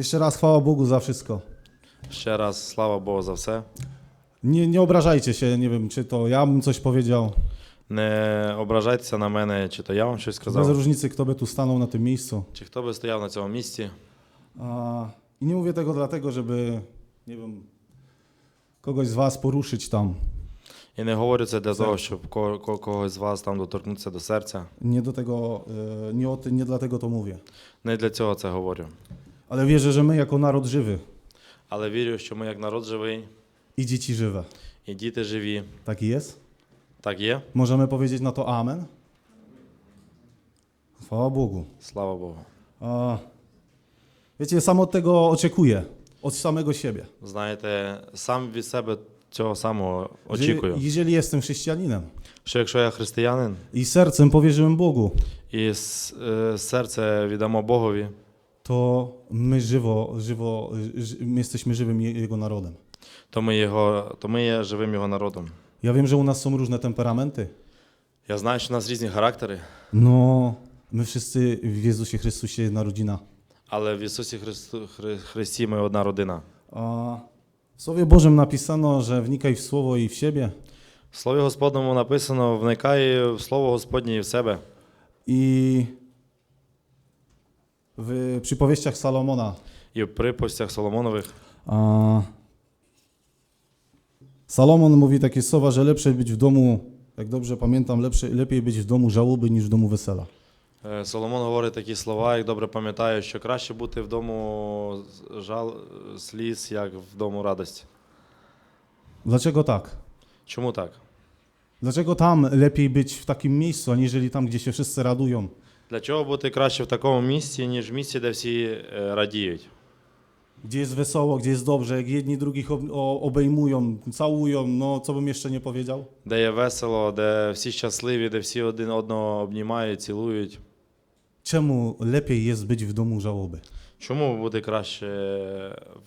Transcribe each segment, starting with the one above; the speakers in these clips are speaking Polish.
Jeszcze raz chwała Bogu za wszystko. Ще раз слава Богу за все. Nie, nie obrażajcie się, nie wiem, czy to ja bym coś powiedział. Не ображайтеся на мене, чи то я вам щось Bez сказав, różnicy, kto by tu stanął na tym miejscu. чи хто би стояв на цьому місці. A, I nie mówię tego dlatego, żeby, nie wiem, kogoś z was poruszyć tam. І не говорю це для Це- того, щоб ко- ко- когось з вас там доторкнутися до серця. Nie do tego, e, nie, o tym, nie dlatego to mówię. Не для цього це говорю. Ale wierzę, że my jako naród żywy Але вірю, що ми як народ живий, i dzieci żywe. і діти живі. Taki jest? Так є? Możemy powiedzieć na to amen? Chwała Bogu. Слава Богу. A, wiecie, sam od tego oczekuję. Od samego siebie. Знаєте, сам від себе цього самого Że очікую. jeżeli jestem chrześcijaninem Що якщо я християнин i sercem powierzyłem Bogu, і с- е, серце віддамо Богові, to my żywo, żywo, ży, my jesteśmy żywym Je- Jego narodem. то ми, його, то ми є живим його народом. Ja wiem, że u nas są różne temperamenty, Я знаю, що у нас різні характери, no my wszyscy w Jezusie Chrystusie jedna rodzina. але в Ісусі Христу, Хри- Христі ми одна родина. A w Słowie Bożym napisano, że wnikaj w Słowo i w siebie. В Слові Господному написано: вникай в Слово Господнє і в себе. I w przypowieściach Salomona І в приповістях Соломонових a, Salomon mówi takie słowa, że lepsze być w domu, jak dobrze pamiętam, lepsze, lepiej być w domu żałoby niż w domu wesela. е, Соломон говорить такі слова, як добре пам'ятаю, що краще бути вдому жал сліз, як вдому радості. Dlaczego tak? Чому так? Dlaczego tam lepiej być w takim miejscu, aniżeli tam, gdzie się wszyscy radują? Для чого бути краще в такому місці, ніж в місці, де всі е, радіють? Gdzie jest wesoło, gdzie jest dobrze, jak jedni drugich ob- o- obejmują, całują, no co bym jeszcze nie powiedział? Де є весело, де всі щасливі, де всі один одного обнімають, цілують. Czemu lepiej jest być w domu żałoby? Чому бути краще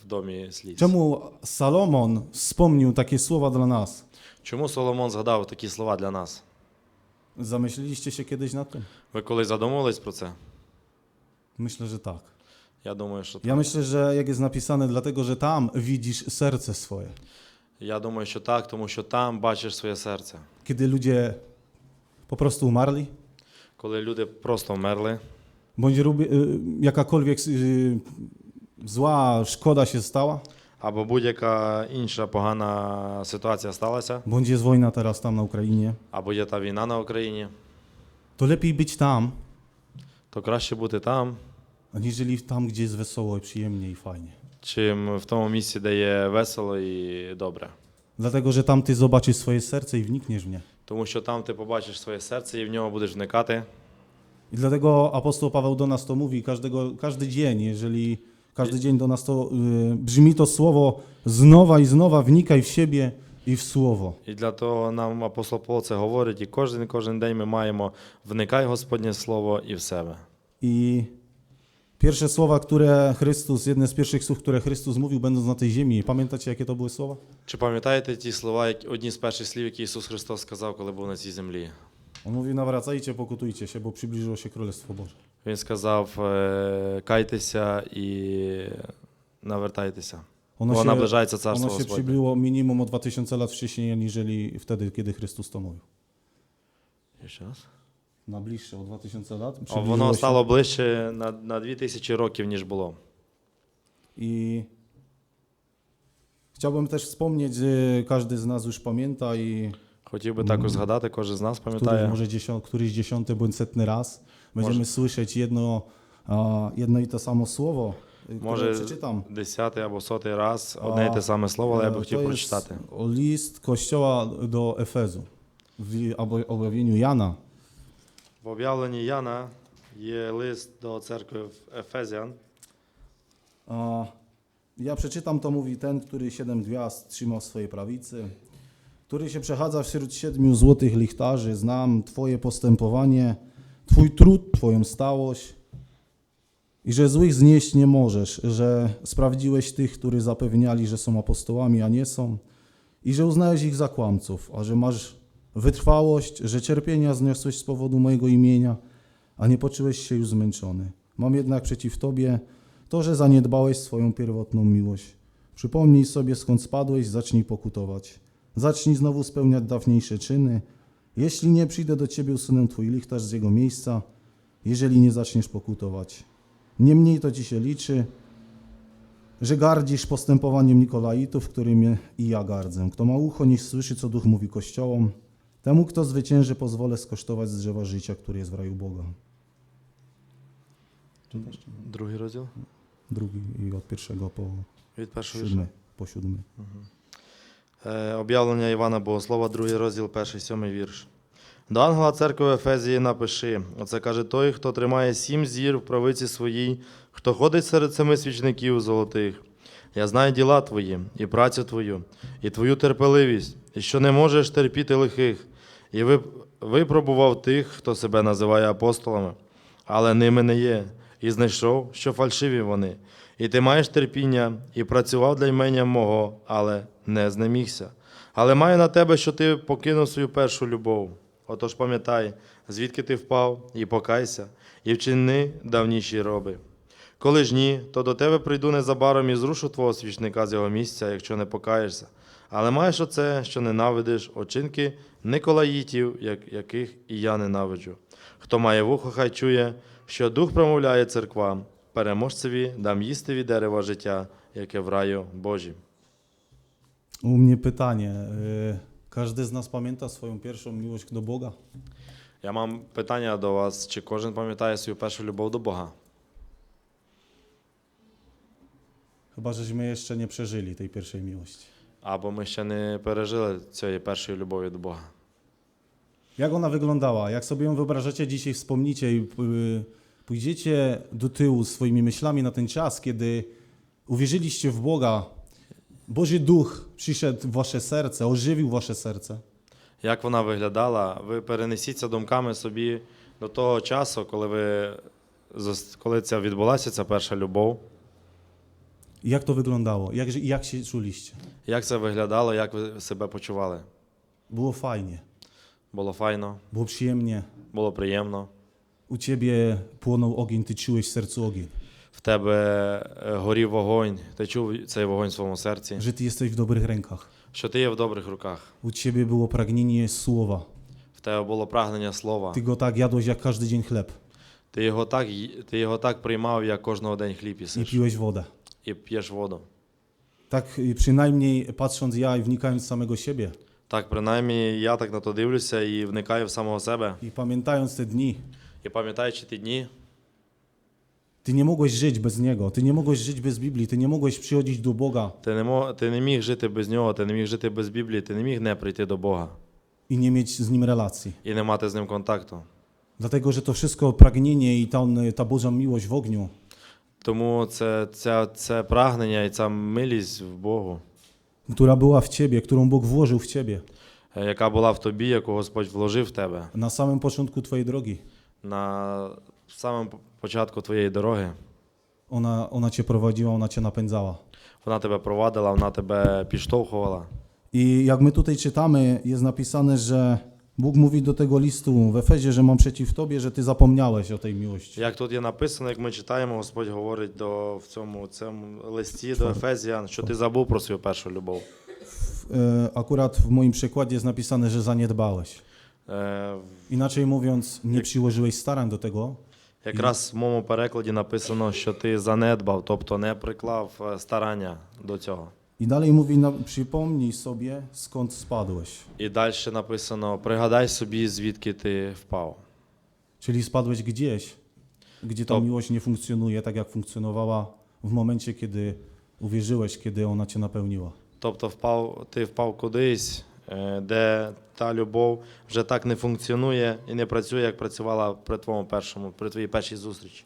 в домі сліз? Czemu Salomon wspomnił takie słowa dla nas? Чому Соломон згадав такі слова для нас? Zamyśliliście się kiedyś nad tym? Ви колись задумувались про це? Myślę, że tak. Я думаю, що так. Ja myślę, że jak jest napisane, dlatego że tam widzisz serce swoje. Я думаю, що так, тому що там бачиш своє серце. Kiedy ludzie po prostu umarli, Коли люди просто вмерли, bądź rubi- y, jakakolwiek y, zła szkoda się stała, або будь-яка інша погана ситуація сталася, bądź jest wojna teraz tam na Ukrainie, або є та війна на Україні, to lepiej być tam, то краще бути там, aniżeli tam, gdzie jest wesoło i przyjemnie i fajnie. чим в тому місці, де є весело і добре. Dlatego, że tam ty zobaczysz swoje serce i wnikniesz w nie. Тому що там ти побачиш своє серце і в нього будеш вникати. I dlatego apostoł Paweł do nas to mówi każdego, każdy dzień, jeżeli każdy dzień do nas to y, brzmi to słowo znowa i znowa, wnikaj w siebie i w słowo. І для того нам апостол Павло це говорить, і кожен кожен день ми маємо вникай Господнє Слово і в себе. I pierwsze słowa, które Chrystus, jedne z pierwszych słów, które Chrystus mówił, będąc na tej ziemi, pamiętacie, jakie to były słowa? Чи пам'ятаєте ті слова, які- одні з перших слів, які Ісус Христос сказав, коли був на цій землі? On mówi, nawracajcie, pokutujcie się, bo przybliżyło się Królestwo Boże. Він сказав: е, кайтеся і навертайтеся. Ono się, наближається царство ono się Господнє. przybliżyło minimum o 2000 lat wcześniej, aniżeli wtedy, kiedy Chrystus to mówił. Ще раз? Na bliższe o 2000 lat. Przybliżyło Воно się- стало ближче на, на 2000 років, ніж було. I chciałbym też wspomnieć, każdy z nas już pamięta i Хотів би також згадати, кожен з нас któryś, пам'ятає. może dziesią, któryś dziesiąty bądź setny raz będziemy Może- słyszeć jedno, a, jedno i to samo słowo, y, które Може, przeczytam. десятий або сотий раз одне й те саме слово, але я би E, хотів to jest прочитати. o list Kościoła do Efezu w ob- objawieniu Jana. В об'явленні Яна є лист до церкви в Ефезіан. A, ja przeczytam, to mówi ten, który siedem gwiazd trzymał w swojej prawicy, który się przechadza wśród siedmiu złotych lichtarzy. Znam Twoje postępowanie, Twój trud, Twoją stałość i że złych znieść nie możesz, że sprawdziłeś tych, którzy zapewniali, że są apostołami, a nie są i że uznałeś ich za kłamców, a że masz wytrwałość, że cierpienia zniosłeś z powodu mojego imienia, a nie poczułeś się już zmęczony. Mam jednak przeciw Tobie, to, że zaniedbałeś swoją pierwotną miłość. Przypomnij sobie, skąd spadłeś, zacznij pokutować. Zacznij znowu spełniać dawniejsze czyny. Jeśli nie, przyjdę do ciebie, usunę twój lichtarz z jego miejsca, jeżeli nie zaczniesz pokutować. Niemniej to ci się liczy, że gardzisz postępowaniem Nikolaitów, którym i ja gardzę. Kto ma ucho, niech słyszy, co Duch mówi kościołom. Temu, kto zwycięży, pozwolę skosztować z drzewa życia, który jest w raju Boga. Drugi rozdział? Drugi i od pierwszego po siódmy. Po siódmy. Mhm. Об'явлення Івана Богослова, другий розділ, перший сьомий вірш. До ангела церкви Ефезії напиши: оце каже той, хто тримає сім зір в правиці своїй, хто ходить серед семи свічників золотих. Я знаю діла твої, і працю твою, і твою терпеливість, і що не можеш терпіти лихих, і вип- випробував тих, хто себе називає апостолами, але ними не є, і знайшов, що фальшиві вони. І ти маєш терпіння, і працював для імення мого, але не знемігся. Але маю на тебе, що ти покинув свою першу любов. Отож пам'ятай, звідки ти впав, і покайся, і вчини давніші роби. Коли ж ні, то до тебе прийду незабаром і зрушу твого свічника з його місця, якщо не покаєшся. Але маєш оце, що ненавидиш, очинки Николаїтів, як, яких і я ненавиджу. Хто має вухо, хай чує, що дух промовляє церквам, переможцеві дам їсти від дерева життя, яке в раю Божім. U mnie pytanie. y, Każdy z nas pamięta swoją pierwszą miłość do Я мам питання до вас, чи кожен пам'ятає свою першу любов до Бога? Chyba, żeśmy jeszcze nie przeżyli tej pierwszej miłości. Або ми ще не пережили цієї першої любові до Бога. Jak ona wyglądała? Jak sobie ją wyobrażacie dzisiaj, wspomnicie i y, pójdziecie do tyłu swoimi myślami na ten czas, kiedy uwierzyliście w Boga, Boży Duch przyszedł w wasze serce, ożywił wasze serce. Як вона виглядала? Ви перенесіться думками собі до того часу, коли ви зас- коли ця відбулася, ця перша любов. I jak to wyglądało? Jak, że- jak się czuliście? Як це виглядало, як ви себе почували? Było fajnie, Було файно, było przyjemnie. було приємно. U ciebie płonął ogień, ty czułeś w sercu ogień. В тебе е, горів вогонь, ти чув цей вогонь в своєму серці, Że ty jesteś w dobrych rękach. що ти є в добрих руках. U ciebie było pragnienie słowa. В тебе було прагнення слова. Ty go tak jadłeś jak każdy dzień chleb Ти його так, ти його так приймав, як кожного день хліб їсиш. piłeś wodę. І п'єш воду. Y, przynajmniej patrząc ja i wnikając samego siebie Так, принаймні, я так на то дивлюся і вникаю в самого себе. i pamiętając te dni, І пам'ятаючи ті дні, ty nie mogłeś żyć bez Niego, ty nie mogłeś żyć bez Biblii, ty nie mogłeś przychodzić do Boga ти не, мо, ти не міг жити без нього, ти не міг жити без Біблії, ти не міг не прийти до Бога i nie mieć z Nim relacji. і не мати з ним контакту. Dlatego, że to wszystko pragnienie i ta, ta Boża miłość w ogniu Тому це, це, це прагнення і ця милість в Богу, która była w Ciebie, którą Bóg włożył w Ciebie е, яка була в тобі, яку Господь вложив в тебе na samym początku Twojej drogi. на самому початку твоєї дороги. Ona, ona Cię prowadziła, ona Cię napędzała. Вона тебе провадила, вона тебе підштовхувала. I jak my tutaj czytamy, jest napisane, że Bóg mówi do tego listu w Efezie, że mam przeciw Tobie, że Ty zapomniałeś o tej miłości. Як тут є написано, як ми читаємо, Господь говорить до, в цьому, цьому листі до Ефезіан, що ти забув про свою першу любов. E, Akurat w moim przykładzie jest napisane, że zaniedbałeś. Е, Inaczej mówiąc, nie przyłożyłeś starań do tego, якраз в моєму перекладі написано, що ти занедбав, тобто не приклав е, старання до цього. I dalej mówi, na, przypomnij sobie, skąd spadłeś. І далі написано: пригадай собі, звідки ти впав. Czyli spadłeś gdzieś, gdzie ta To- miłość nie funkcjonuje tak, jak funkcjonowała w momencie, kiedy uwierzyłeś, kiedy ona cię napełniła. Тобто впав, ти впав кудись, е, де та любов вже так не функціонує і не працює, як працювала при твоєму першому, при твоїй першій зустрічі.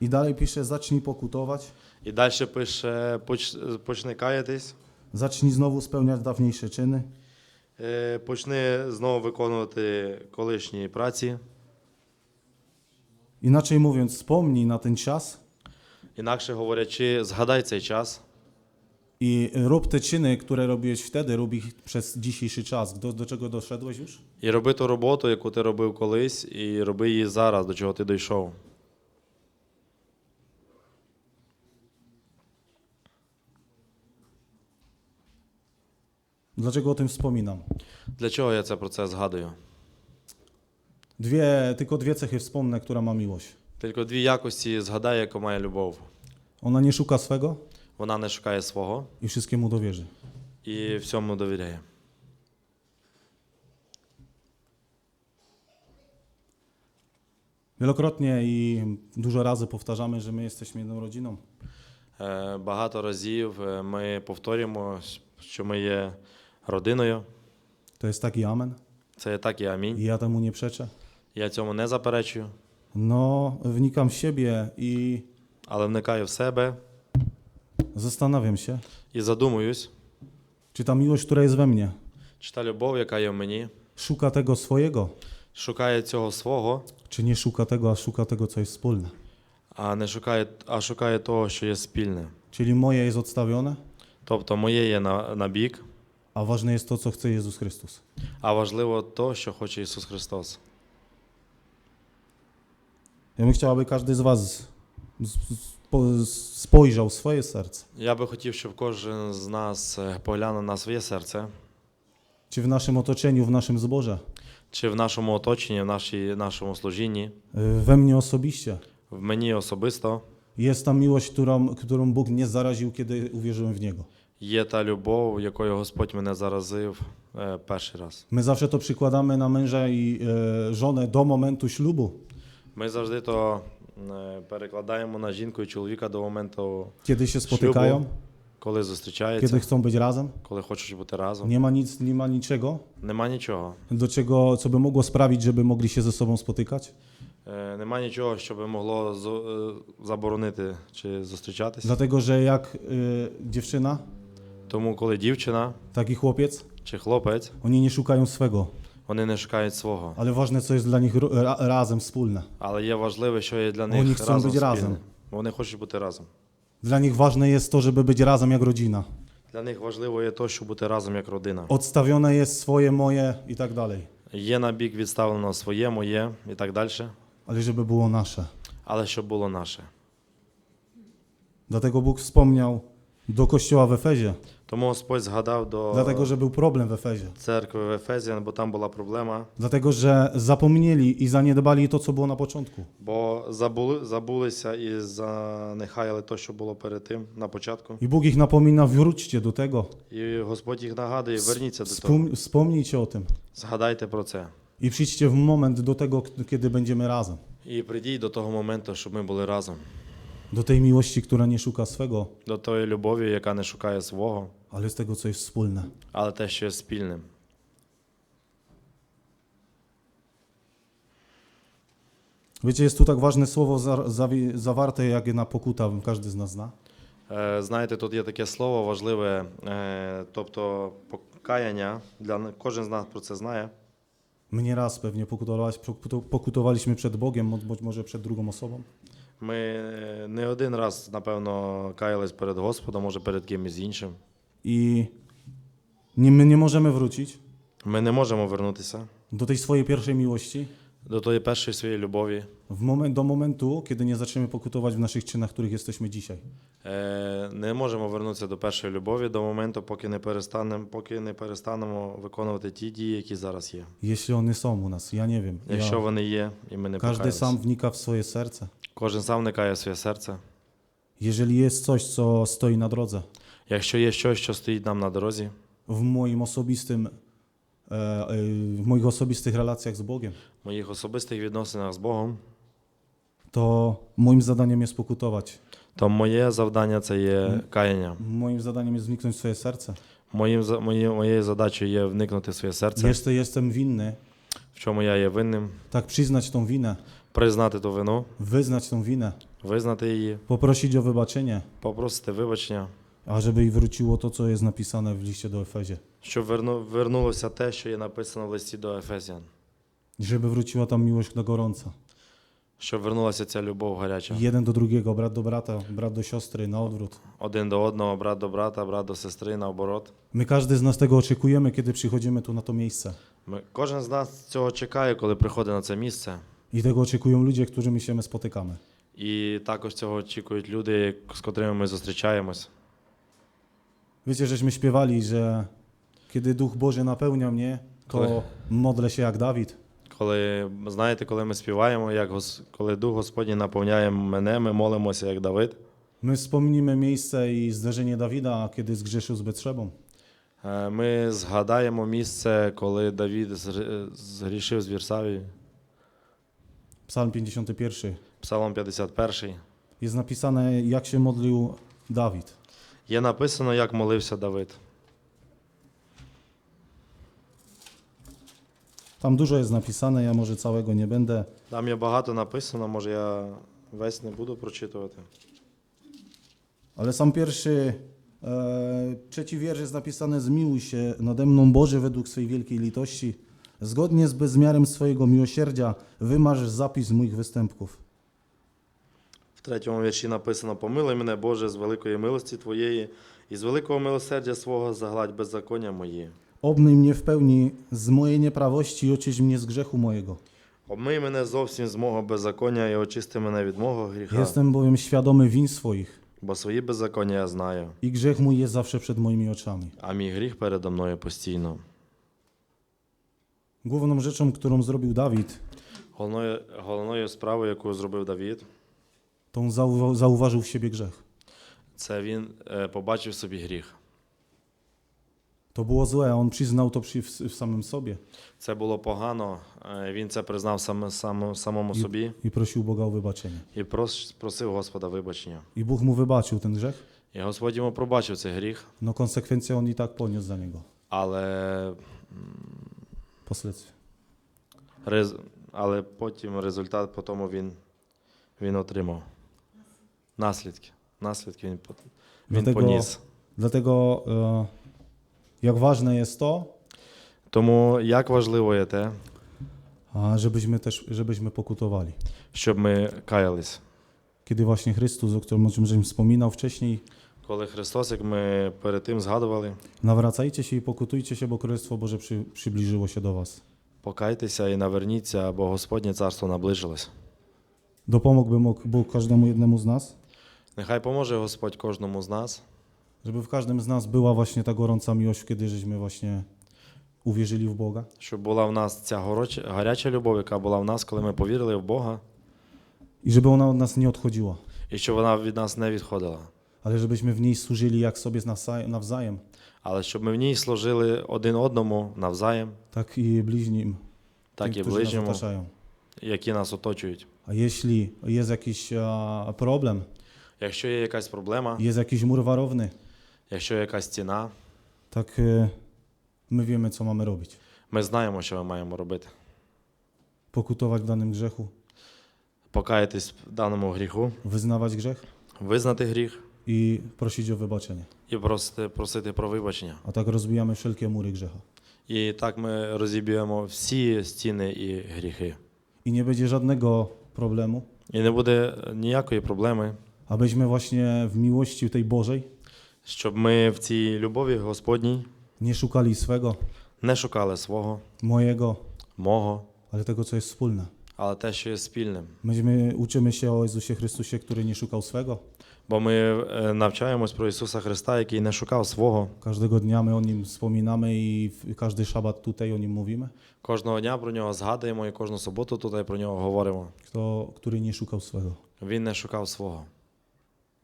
I dalej pisze, zacznij pokutować, І далі пише: поч, почни каятись, zacznij znowu spełniać dawniejsze czyny. е, почни знову виконувати колишні праці. Inaczej mówiąc, wspomnij na ten czas Інакше говорячи, згадай цей час i rób te czyny, które robiłeś wtedy, rób ich przez dzisiejszy czas. Do, do czego doszedłeś już? і роби ту роботу, яку ти робив колись, і роби її зараз, до чого ти дійшов. Dlaczego o tym wspominam? Для чого я це про це згадую? Dwie, tylko dwie cechy wspomnę, która ma miłość. Тільки дві якості згадаю, яка має любов. Ona nie szuka swego Вона не шукає свого i wszystkiemu dowierzy. і всьому довіряє. Wielokrotnie i dużo razy powtarzamy, że my jesteśmy jedną rodziną. Е, Багато разів е, ми повторюємо, що ми є родиною. To jest taki amen. Це є так і I амінь. ja temu nie przeczę. Я цьому не заперечую, No, wnikam w siebie i але вникаю в себе zastanawiam się, і задумуюсь, czy ta miłość, która jest we mnie, чи та любов, яка є в мені, szuka tego swojego, шукає цього свого, czy nie szuka tego, a szuka tego, co jest wspólne. а не шукає, а шукає того, що є спільне. Czyli moje jest odstawione, Тобто моє є на, на бік, a ważne jest to, co chce Jezus Chrystus. а важливо то, що хоче Ісус Христос. Ja bym chciał, aby każdy z Was z- z- po- spojrzał w swoje serce. Я би хотів, щоб кожен з нас е, поглянув на своє серце, Czy w naszym otoczeniu, w naszym zborze, чи в нашому оточенні, в нашій, нашому служінні, y, we mnie osobiście, в мені особисто jest ta miłość, którą, którą Bóg mnie zaraził, kiedy uwierzyłem w Niego. є та любов, якою Господь мене заразив е, перший раз. My zawsze to przykładamy na męża i e, żonę do momentu ślubu, Ми завжди то е, перекладаємо на жінку і чоловіка до моменту, kiedy się spotykają, коли зустрічаються, kiedy chcą być razem. коли хочуть бути разом. Nie ma nic, nie ma niczego, Нема нічого. do czego, co by mogło sprawić, żeby mogli się ze sobą spotykać. Е, Нема нічого, що би могло зо- е, заборонити чи зустрічатися. Dlatego, że jak y, dziewczyna, Тому, коли дівчина tak i chłopiec, чи хлопець, oni nie szukają swego, вони не шукають свого. ale ważne, co jest dla nich ro- ra, razem wspólne. Але є важливе, що є для Вони них chcуть разом бути разом. спільне. Вони хочуть бути разом. Dla nich ważne jest to, żeby być razem jak rodzina. Для них важливо є то, щоб бути разом як родина. Odstawione jest swoje, moje i tak dalej, Є на бік відставлено своє, моє і так далі, ale żeby było nasze. але щоб було наше. Dlatego Bóg wspomniał do kościoła w Efezie, Тому Господь згадав до dlatego, że był problem w Efezie. церкви в Ефезіан, бо там була проблема, Dlatego, że zapomnieli i zaniedbali to, co było na początku. бо забули, забулися і занехаяли то, що було перед тим на початку. I Bóg ich napomina, wróćcie do tego. І Господь їх нагадує, верніться до того. Wspom- Wspomnijcie o tym. Згадайте про це. I przyjdźcie w moment do tego, k- kiedy będziemy razem. І прийдіть до того моменту, щоб ми були разом. Do tej miłości, która nie szuka swego, До тої любові, яка не шукає свого, ale z tego, co jest wspólne. але те, що є спільним. Wiecie, jest tu tak ważne słowo za- zawi- zawarte, jak na pokuta, każdy z nas zna. Е, Знаєте, тут є таке слово важливе, е, тобто покаяння. Для кожен з нас про це знає. My nieraz pewnie pokutowali- pokuto- pokutowaliśmy przed Bogiem, mo- być może przed drugą osobą. Ми е, не один раз, напевно, каялись перед Господом, може перед кимось іншим. I nie, my nie możemy wrócić Ми не можемо вернутися do tej swojej pierwszej miłości до тої першої своєї любові, w moment, do momentu, kiedy nie zaczniemy pokutować w naszych czynach, których jesteśmy dzisiaj. Е, не можемо вернутися до першої любові до моменту, поки не перестанемо, поки не перестанемо виконувати ті дії, які зараз є. Jeśli one są u nas, ja nie wiem. Якщо Ja, вони є, і ми не każdy покаялись. sam wnika w swoje serce. Кожен сам вникає в своє серце. Jeżeli jest coś, co stoi na drodze, Якщо є щось, що стоїть нам на дорозі, w moim osobistym, e, e, w moich osobistych relacjach z Bogiem, в моїх особистих відносинах з Богом, to moim zadaniem jest pokutować. то моє завдання це є каяння. Moim zadaniem jest wniknąć w swoje serce. Моїм, за- моє- моєю задачею є вникнути в своє серце, Jestem, jestem winny, в чому я є винним, tak przyznać tą winę, признати ту вину, wyznać tą winę, визнати її, poprosić o wybaczenie, попросити вибачення, a żeby i wróciło to, co jest napisane w liście do Efezie. щоб верну, вернулося те, що є написано в листі до Ефесіан, I żeby wróciła tam miłość do gorąca. щоб вернулася ця любов гаряча. Jeden do drugiego, brat do brata, brat do siostry, na odwrót. Один до одного, брат до брата, брат до сестри, наоборот. My każdy z nas tego oczekujemy, kiedy przychodzimy tu na to miejsce. Ми, кожен з нас цього чекає, коли приходить на це місце. I tego oczekują ludzie, którymi się my spotykamy. І також цього очікують люди, з котрими ми зустрічаємось. Wiecie, żeśmy śpiewali, że Kiedy Duch Boży napełnia mnie, to Коли- modlę się jak Dawid. Коли знаєте, коли ми співаємо, як Гос- коли Дух Господній наповняє мене, ми молимося як Давид. My wspomnimy miejsce i zdarzenie Dawida, kiedy zgrzeszył z Betrzebą. Е, Ми згадаємо місце, коли Давід згр- згрішив з Вірсаві, Psalm 51. Псалом 51. Jest napisane, jak się modlił Dawid. Є написано, як молився Давид. Tam dużo jest napisane, ja może całego nie będę. Там є багато написано, може я весь не буду прочитувати. Ale sam pierwszy, e, trzeci wiersz jest napisane: Zmiłuj się nade mną, Boże, według swej wielkiej litości. Zgodnie z bezmiarem swojego miłosierdzia wymarz zapis moich występków. В третьому вірші написано: Помилуй мене, Боже, з великої милості Твоєї і з великого милосердя свого загладь беззаконня мої. Obmyj mnie w pełni z mojej nieprawości i oczyść mnie z grzechu mojego. Обмий мене зовсім з мого беззаконня і очисти мене від мого гріха, Jestem bowiem świadomy win swoich бо свої беззаконня я знаю, i grzech mój jest zawsze przed moimi oczami. а мій гріх передо мною постійно. Główną rzeczą, którą zrobił Dawid, Головною, головною справою, яку зробив Давід, tą zauwa- zauważył w siebie grzech. це він е, побачив собі гріх. To było złe, a on przyznał to przy, w, w samym sobie Це було погано. е, Він це признав сам, сам, самому I- собі i prosił Boga o wybaczenie. і прос, просив Господа вибачення. I Bóg mu wybaczył ten grzech, І Господь йому пробачив цей гріх, no konsekwencje on i tak poniósł za niego. але, Рез, але потім результат по тому він, він отримав. Наслідки. Наслідки він, по- він Dlatego, поніс. dlatego e, jak ważne jest to, Тому як важливо є те, a żebyśmy też żebyśmy pokutowali. щоб ми каялись. Kiedy właśnie Chrystus, o którym, o czym żeś wspominał wcześniej, Коли Христос, як ми перед тим згадували, nawracajcie się i pokutujcie się, bo Królestwo Boże przy, przybliżyło się do was. покайтеся і наверніться, бо Господнє царство наближилось. Dopomógłby mógł Bóg każdemu jednemu z nas, Нехай поможе Господь кожному з нас, żeby w każdym z nas była właśnie ta gorąca miłość, kiedy żeśmy właśnie uwierzyli w Boga. щоб була в нас ця гаряча любов, яка була в нас, коли ми повірили в Бога, I żeby ona od nas nie odchodziła, і щоб вона від нас не відходила ale żebyśmy w niej służyli jak sobie nawzajem. Але щоб ми в ній служили один одному навзаєм, так і ближнім, так тим, і ближньому, які нас оточують. А якщо є якийсь а, проблем, якщо є якась проблема, є якийсь мур варовний, якщо є якась ціна, так е, ми віємо, що маємо робити. Ми знаємо, що ми маємо робити. Покутувати в даному греху. Покаятись в даному гріху. Визнавати гріх. Визнати гріх. i prosić o wybaczenie. і просити, просити про вибачення. A tak rozbijamy wszelkie mury grzecha. І так ми розіб'ємо всі стіни і гріхи. I nie będzie żadnego problemu, І не буде ніякої проблеми, abyśmy właśnie w miłości tej Bożej щоб ми в цій любові Господній nie szukali swego, не шукали свого, mojego, мого, ale tego, co jest wspólne. але те, що є спільним. Myśmy uczymy się o Jezusie Chrystusie, który nie szukał swego. Бо ми навчаємось про Ісуса Христа, який не шукав свого. Każdego dnia my o nim wspominamy i w każdy szabat tutaj o nim mówimy. Кожного дня про нього згадуємо і кожну суботу тут про нього говоримо. Kto, który nie szukał swego. Він не шукав свого,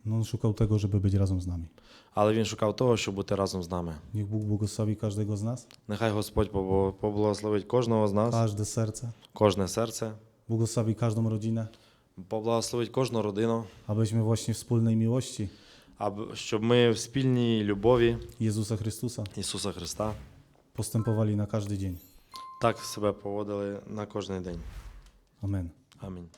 No, on szukał tego, żeby być razem z nami. але він шукав того, щоб бути разом з нами. Niech Bóg błogosławi każdego z nas, Нехай Господь побо- поблагословить кожного з нас, każde serce, кожне серце, błogosławi każdą rodzinę, поблагословить кожну родину, abyśmy właśnie w wspólnej miłości аби- щоб ми в спільній любові Jezusa Chrystusa Ісуса Христа postępowali na każdy dzień. так себе поводили на кожний день. Amen. Амінь.